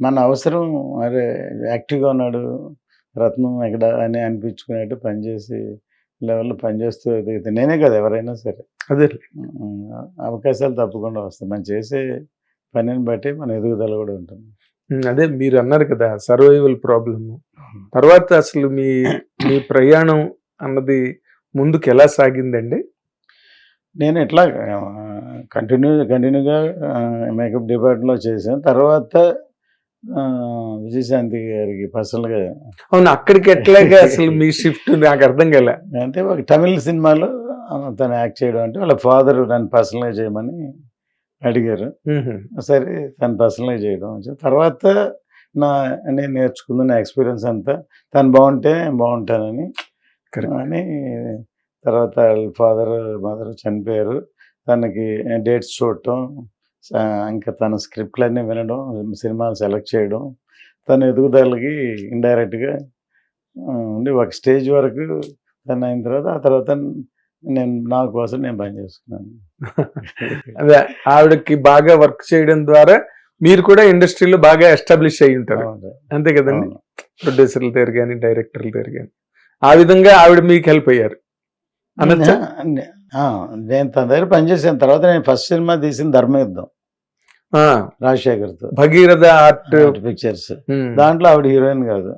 మన అవసరం అరే యాక్టివ్గా ఉన్నాడు రత్నం ఎక్కడ అని అనిపించుకునేట్టు పనిచేసి లెవెల్లో పనిచేస్తూ ఎదిగితే నేనే కదా ఎవరైనా సరే. అదే. అవకాశాలు తప్పకుండా వస్తాయి. మనం చేసే పనిని బట్టి మన ఎదుగుదల కూడా ఉంటుంది. అదే మీరు అన్నారు కదా సర్వైవల్ ప్రాబ్లమ్ తర్వాత అసలు మీ మీ ప్రయాణం అన్నది ముందుకు ఎలా సాగిందండి? నేను ఇట్లా కంటిన్యూ కంటిన్యూగా మేకప్ డిపార్ట్మెంట్లో చేశాను. తర్వాత విజయశాంతి గారికి పర్సనల్గా అవును అక్కడికి ఎట్లాగా అసలు మీ షిఫ్ట్ నాకు అర్థం కాలే. అంటే ఒక తమిళ సినిమాలో తను యాక్ట్ చేయడం అంటే వాళ్ళ ఫాదర్ నన్ను పర్సనల్గా చేయమని అడిగారు. సరే తను పర్సనల్గా చేయడం తర్వాత నా నేను నేర్చుకున్న నా ఎక్స్పీరియన్స్ అంతా. తను బాగుంటే నేను బాగుంటానని. అని తర్వాత వాళ్ళ ఫాదర్ మదర్ చనిపోయారు. తనకి డేట్స్ చూడటం. ఇంకా తన స్క్రిప్ట్లన్నీ వినడం సినిమాలు సెలెక్ట్ చేయడం తన ఎదుగుదలకి ఇండైరెక్ట్గా ఉండి ఒక స్టేజ్ వరకు తను అయిన తర్వాత ఆ తర్వాత నేను నా కోసం నేను పని చేసుకున్నాను. అదే ఆవిడకి బాగా వర్క్ చేయడం ద్వారా మీరు కూడా ఇండస్ట్రీలో బాగా ఎస్టాబ్లిష్ అయి ఉంటారు. అంతే కదండి. ప్రొడ్యూసర్ల దగ్గర కానీ డైరెక్టర్ల దగ్గర కానీ ఆ విధంగా ఆవిడ మీకు హెల్ప్ అయ్యారు. అనొచ్చా? నేను తన దగ్గర పనిచేసిన తర్వాత నేను ఫస్ట్ సినిమా తీసిన ధర్మయుద్ధం. రాజశేఖర్తో. భగీరథ ఆర్ట్. పిక్చర్స్. దాంట్లో ఆవిడ హీరోయిన్ కాదు.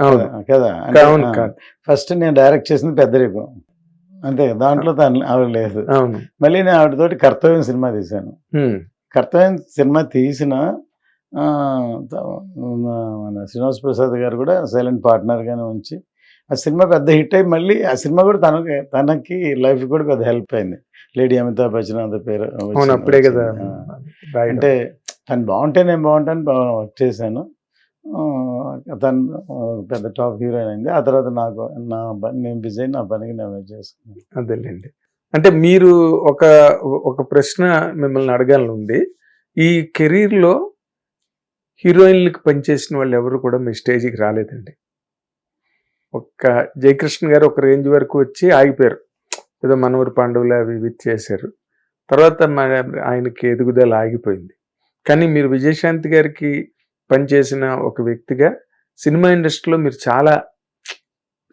అవును. కదా? ఫస్ట్ నేను డైరెక్ట్ చేసింది పెద్దరికం. అంతే దాంట్లో తను ఆవిడ లేదు. మళ్ళీ నేను ఆవిడతోటి కర్తవ్యం సినిమా తీశాను. కర్తవ్యం సినిమా తీసిన మన శ్రీనివాస్ ప్రసాద్ గారు కూడా సైలెంట్ పార్ట్నర్గానే ఉంచి ఆ సినిమా పెద్ద హిట్ అయ్యి మళ్ళీ ఆ సినిమా కూడా తనకి తనకి లైఫ్ కూడా పెద్ద హెల్ప్ అయింది. లేడీ అమితాబ్ బచ్చన్ అంత పేరు అప్పుడే కదా. అంటే తను బాగుంటే నేను బాగుంటాను చేశాను. తను పెద్ద టాప్ హీరోయిన్ అయింది. ఆ తర్వాత నాకు నా పని నేను బిజీ నా పనికి నేను చేసుకున్నాను. అదేలేండి. అంటే మీరు ఒక ఒక ప్రశ్న మిమ్మల్ని అడగాలని ఉంది. ఈ కెరీర్లో హీరోయిన్లకు పనిచేసిన వాళ్ళు ఎవరు కూడా మీ స్టేజ్కి రాలేదండి. ఒక్క జయకృష్ణ గారు ఒక రేంజ్ వరకు వచ్చి ఆగిపోయారు. ఏదో మనవరు పాండవులు అవి ఇవి చేశారు. తర్వాత ఆయనకి ఎదుగుదల ఆగిపోయింది. కానీ మీరు విజయశాంతి గారికి పనిచేసిన ఒక వ్యక్తిగా సినిమా ఇండస్ట్రీలో మీరు చాలా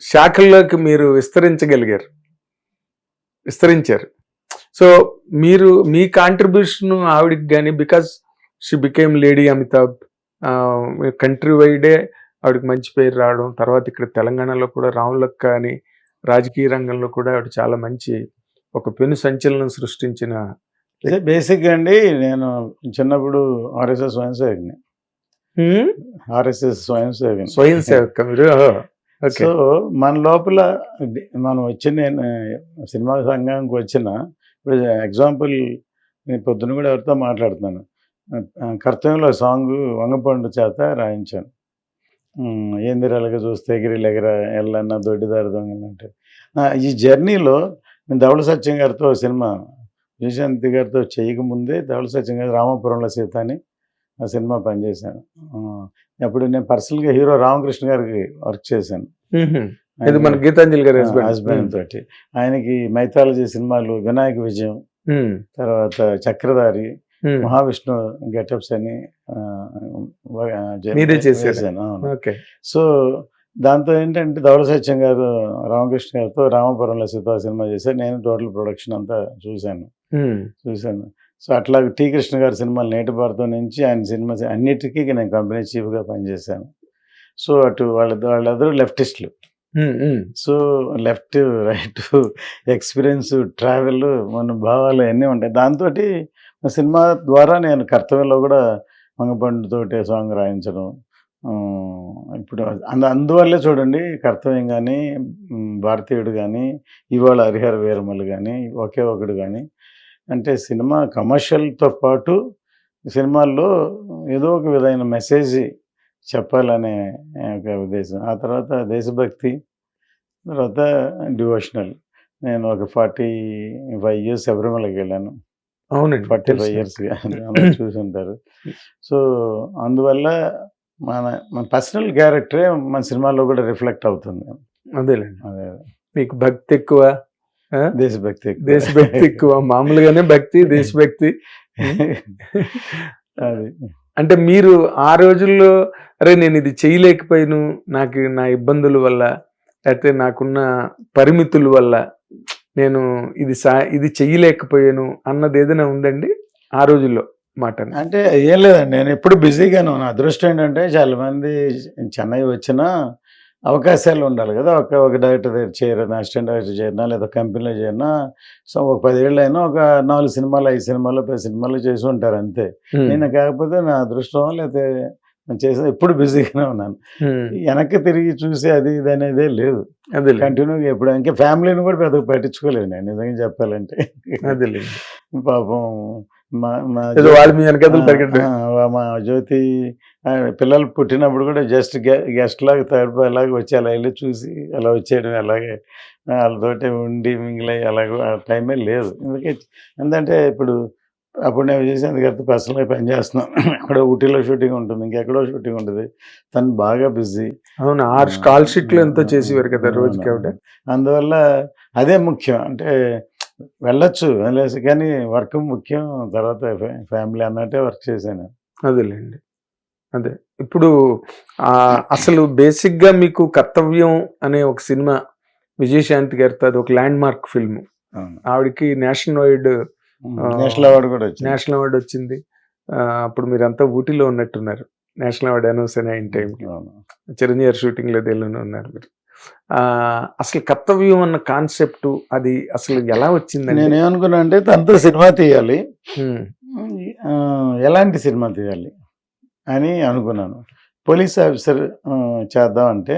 శాఖల్లోకి మీరు విస్తరించగలిగారు. విస్తరించారు. సో మీరు మీ కాంట్రిబ్యూషన్ ఆవిడకి కానీ because she became lady Amitabh country వైడే ఆవిడకి మంచి పేరు రావడం తర్వాత ఇక్కడ తెలంగాణలో కూడా రాములక్క అని రాజకీయ రంగంలో కూడా ఆవిడ చాలా మంచి ఒక పెను సంచలనం సృష్టించిన బేసిక్గా అండి నేను చిన్నప్పుడు ఆర్ఎస్ఎస్ స్వయం సేవకుని? ఆర్ఎస్ఎస్ స్వయం సేవకుని స్వయం సేవక మీరు? సో మన లోపల మనం వచ్చిన నేను సినిమా సంఘానికి వచ్చిన ఇప్పుడు ఎగ్జాంపుల్ నేను పొద్దున కూడా ఎవరితో మాట్లాడుతున్నాను. కర్తవ్యంలో సాంగ్ వంగపండు చేత రాయించాను. ఏందిరాలుగా చూస్తే ఎగిరి ఎగర ఎల్లన్న దొడ్డిదారి దొంగలంటే ఈ జర్నీలో నేను ధవళ సత్యం గారితో సినిమా విజయశాంతి గారితో చేయకముందే ధవళ సత్యం గారి రామపురంలో సీత అని ఆ సినిమా పనిచేశాను. అప్పుడు నేను పర్సనల్గా హీరో రామకృష్ణ గారికి వర్క్ చేశాను. ఇది మన గీతాంజలి గారి హస్బెండ్ హస్బెండ్ తోటి. ఆయనకి మైథాలజీ సినిమాలు వినాయక విజయం తర్వాత చక్రధారి మహావిష్ణు గెటప్స్ అని మీరే. ఓకే. సో దాంతో ఏంటంటే ధవళ సత్యం గారు రామకృష్ణ గారితో రామపురంలో సీతా సినిమా చేశారు. నేను టోటల్ ప్రొడక్షన్ అంతా చూశాను. మ్మ్. చూశాను. సో అట్లా టీ కృష్ణ గారి సినిమాలు నేటి భారతం నుంచి ఆయన సినిమా అన్నిటికీ నేను కంపెనీ చీఫ్గా పనిచేశాను. సో అటు వాళ్ళ వాళ్ళందరూ లెఫ్టిస్టులు. మ్మ్. So left right experience travel మన భావాలు అన్నీ ఉంటాయి. దాంతో సినిమా ద్వారా నేను కర్తవ్యంలో కూడా మంగపండుతోటి సాంగ్ రాయించడం ఇప్పుడు అందు అందువల్లే చూడండి కర్తవ్యం కానీ భారతీయుడు కానీ ఇవాళ హరిహర వీరమలు కానీ ఒకే ఒకడు కానీ అంటే సినిమా కమర్షియల్తో పాటు సినిమాల్లో ఏదో ఒక విధమైన మెసేజ్ చెప్పాలనే ఒక ఉద్దేశం. ఆ తర్వాత దేశభక్తి తర్వాత డివోషనల్. నేను ఒక ఫార్టీ ఫైవ్ ఇయర్స్ శబరిమలకి వెళ్ళాను. అవునండి. ఫార్టీ. ఫైవ్ ఇయర్స్గా సో అందువల్ల మన మన పర్సనల్ క్యారెక్టరే మన సినిమాలో కూడా రిఫ్లెక్ట్ అవుతుంది. అదేలేండి. అదే మీకు భక్తి ఎక్కువ దేశభక్తి. దేశభక్తి ఎక్కువ. మామూలుగానే భక్తి దేశభక్తి. అది. అంటే మీరు ఆ రోజుల్లో అరే నేను ఇది చేయలేకపోయాను నాకు నా ఇబ్బందుల వల్ల లేకపోతే నాకున్న పరిమితుల వల్ల నేను ఇది సా ఇది చెయ్యలేకపోయాను అన్నది ఏదైనా ఉందండి? ఆ రోజుల్లో మాట అంటే ఏం లేదండి నేను ఎప్పుడు బిజీగానే ఉన్నాను అదృష్టం ఏంటంటే చాలా మంది చెన్నై వచ్చినా అవకాశాలు ఉండాలి కదా. ఒక ఒక డైరెక్టర్ దగ్గర చేరినా అసిస్టెంట్ డైరెక్టర్ చేరినా లేదా కంపెనీలో చేరినా సో ఒక పదేళ్ళు అయినా ఒక నాలుగు సినిమాలు ఐదు సినిమాలు పది సినిమాలు చేసి ఉంటారు అంతే. నేను కాకపోతే నా అదృష్టం లేకపోతే నేను చేసిన ఎప్పుడు బిజీగానే ఉన్నాను. వెనక్కి తిరిగి చూసి అది ఇది అనేదే లేదు. అదే కంటిన్యూగా ఎప్పుడు ఇంకా ఫ్యామిలీని కూడా పెద్దగా పట్టించుకోలేదు నేను నిజంగా చెప్పాలంటే. అదే పాపం మా మా జ్యోతి పిల్లలు పుట్టినప్పుడు కూడా జస్ట్ గెస్ట్ లాగా థర్డ్ బాయ్ లాగా వచ్చి అలా వెళ్ళి చూసి అలా వచ్చేయడం అలాగే వాళ్ళతోటి ఉండి మింగిలై అలాగే టైమే లేదు. ఎందుకే ఎందుకంటే ఇప్పుడు అప్పుడు నేను చేసేందుకు గారితో పర్సనల్గా పని చేస్తున్నాం అక్కడ ఊటీలో షూటింగ్ ఉంటుంది ఇంకెక్కడో షూటింగ్ ఉంటుంది. తను బాగా బిజీ అవును? ఆరు స్టాల్ షీట్లు ఎంతో చేసేవారు కదా రోజుకి ఆవిడ అందువల్ల అదే ముఖ్యం. అంటే వెళ్ళొచ్చు వెళ్ళేసి కానీ వర్క్ ముఖ్యం. తర్వాత ఫ్యామిలీ అన్నట్టే వర్క్ చేశాను. అదేలేండి. అదే. ఇప్పుడు అసలు బేసిక్గా మీకు కర్తవ్యం అనే ఒక సినిమా విజయశాంతి గారితో అది ఒక ల్యాండ్ మార్క్ ఫిల్మ్ ఆవిడకి నేషనల్ వైడ్ నేషనల్ అవార్డు కూడా వచ్చింది. నేషనల్ అవార్డు వచ్చింది. అప్పుడు మీరంతా ఊటీలో ఉన్నట్టున్నారు. నేషనల్ అవార్డు అనౌన్స్ అయిన టైంకి. అవును. చిరంజీవి గారి షూటింగ్లో దేనిలోనే ఉన్నారు మీరు. అసలు కర్తవ్యం అన్న కాన్సెప్ట్ అది అసలు ఎలా వచ్చిందండి? నేనేమనుకున్నా అంటే తనతో సినిమా తీయాలి. ఎలాంటి సినిమా తీయాలి అని అనుకున్నాను. పోలీస్ ఆఫీసర్ చేద్దాం అంటే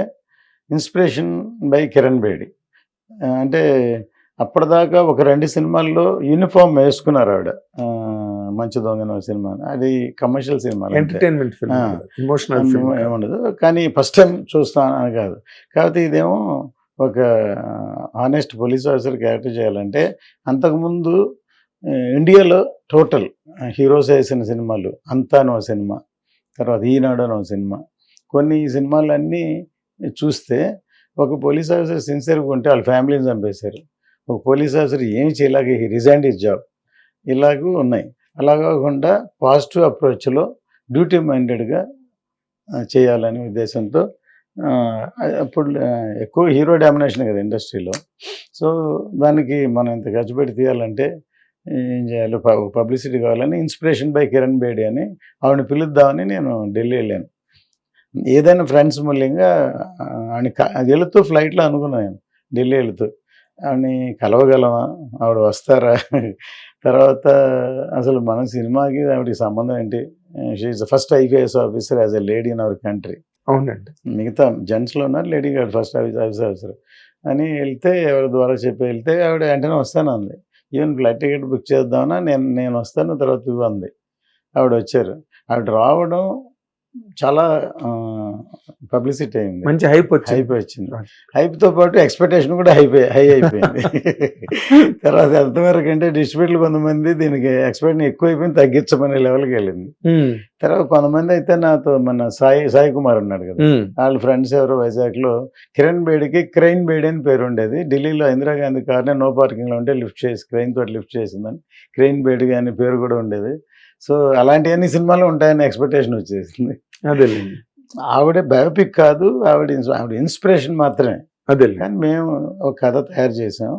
ఇన్స్పిరేషన్ బై కిరణ్ బేడి. అంటే అప్పటిదాకా ఒక రెండు సినిమాల్లో యూనిఫామ్ వేసుకున్నారు ఆవిడ. మంచి దొంగన సినిమా అది కమర్షియల్ సినిమా ఎంటర్టైన్మెంట్. ఇమోషనల్ ఏముండదు కానీ ఫస్ట్ టైం చూస్తాను అని కాదు. కాకపోతే ఇదేమో ఒక ఆనెస్ట్ పోలీస్ ఆఫీసర్ క్యారెక్టర్ చేయాలంటే అంతకుముందు ఇండియాలో టోటల్ హీరోస్ వేసిన సినిమాలు. అంతా అనో సినిమా. తర్వాత ఈనాడు అనో సినిమా. కొన్ని సినిమాలన్నీ చూస్తే ఒక పోలీస్ ఆఫీసర్ సిన్సియర్గా ఉంటే వాళ్ళ ఫ్యామిలీని చంపేశారు. ఒక పోలీస్ ఆఫీసర్ ఏమి చేయలేక హీ రిజైన్ ఇస్ జాబ్ ఇలాగూ ఉన్నాయి. అలా కాకుండా పాజిటివ్ అప్రోచ్లో డ్యూటీ మైండెడ్గా చేయాలనే ఉద్దేశంతో అప్పుడు ఎక్కువ హీరో డామినేషన్ కదా ఇండస్ట్రీలో. సో దానికి మనం ఇంత ఖర్చు పెట్టి తీయాలంటే ఏం చేయాలి? పబ్లిసిటీ కావాలని ఇన్స్పిరేషన్ బై కిరణ్ బేడి అని ఆవిడని పిలుద్దామని నేను ఢిల్లీ వెళ్ళాను. ఏదైనా ఫ్రెండ్స్ మూల్యంగా ఆయన అది వెళుతూ ఫ్లైట్లో అనుకున్నాను ఢిల్లీ వెళుతూ. ఆవిడని కలవగలమా? ఆవిడ వస్తారా? తర్వాత అసలు మన సినిమాకి ఆవిడకి సంబంధం ఏంటి? She the first IPS officer as a lady in our country అవునండి. మిగతా జెంట్స్లో ఉన్నారు లేడీ గారు ఫస్ట్ ఆఫీస్ ఆఫీసర్ ఆఫీసర్ అని వెళ్తే ఎవరి ద్వారా చెప్పి వెళ్తే ఆవిడ వెంటనే వస్తాను అంది. ఈవెన్ ఫ్లైట్ టికెట్ బుక్ చేద్దామన్నా నేను నేను వస్తాను తర్వాత ఇవ్వు అంది. ఆవిడ వచ్చారు. ఆవిడ రావడం చాలా పబ్లిసిటీ అయింది. మంచి హైప్ వచ్చింది. హైప్ వచ్చింది. హైప్తో పాటు ఎక్స్పెక్టేషన్ కూడా హైప్ హై అయిపోయింది. తర్వాత ఎంతవరకు అంటే డిస్ట్రిబ్యూటర్లు కొంతమంది దీనికి ఎక్స్పెక్టేషన్ ఎక్కువ అయిపోయింది తగ్గించమనే లెవెల్కి వెళ్ళింది. ఉమ్, తర్వాత కొంతమంది అయితే నాతో మన సాయి సాయి కుమార్ ఉన్నాడు కదా. ఉమ్, వాళ్ళ ఫ్రెండ్స్ ఎవరు వైజాగ్లో కిరణ్ బేడికి క్రైన్ బేడి అని పేరు ఉండేది. ఢిల్లీలో ఇందిరాగాంధీ కార్నే నో పార్కింగ్లో ఉంటే లిఫ్ట్ చేసి క్రైన్ తోటి లిఫ్ట్ చేసిందని క్రైన్ బేడి అని పేరు కూడా ఉండేది. సో అలాంటివన్నీ సినిమాలు ఉంటాయని ఎక్స్పెక్టేషన్ వచ్చేసింది. అదేలేండి ఆవిడ బయోపిక్ కాదు ఆవిడ ఆవిడ ఇన్స్పిరేషన్ మాత్రమే. అదేలేండి కానీ మేము ఒక కథ తయారు చేసాం.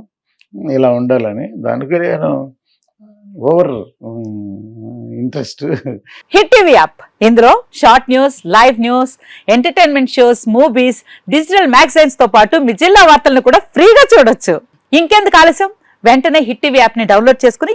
ఇలా ఉండాలని. దానికి నేను over interest hit TV app. ఇందులో short news live news entertainment shows movies digital మ్యాగజైన్స్తో పాటు మీ జిల్లా వార్తలను కూడా ఫ్రీగా చూడొచ్చు. ఇంకెందుకు ఆలస్యం? వెంటనే హిట్ టీవీ యాప్ని డౌన్లోడ్ చేసుకుని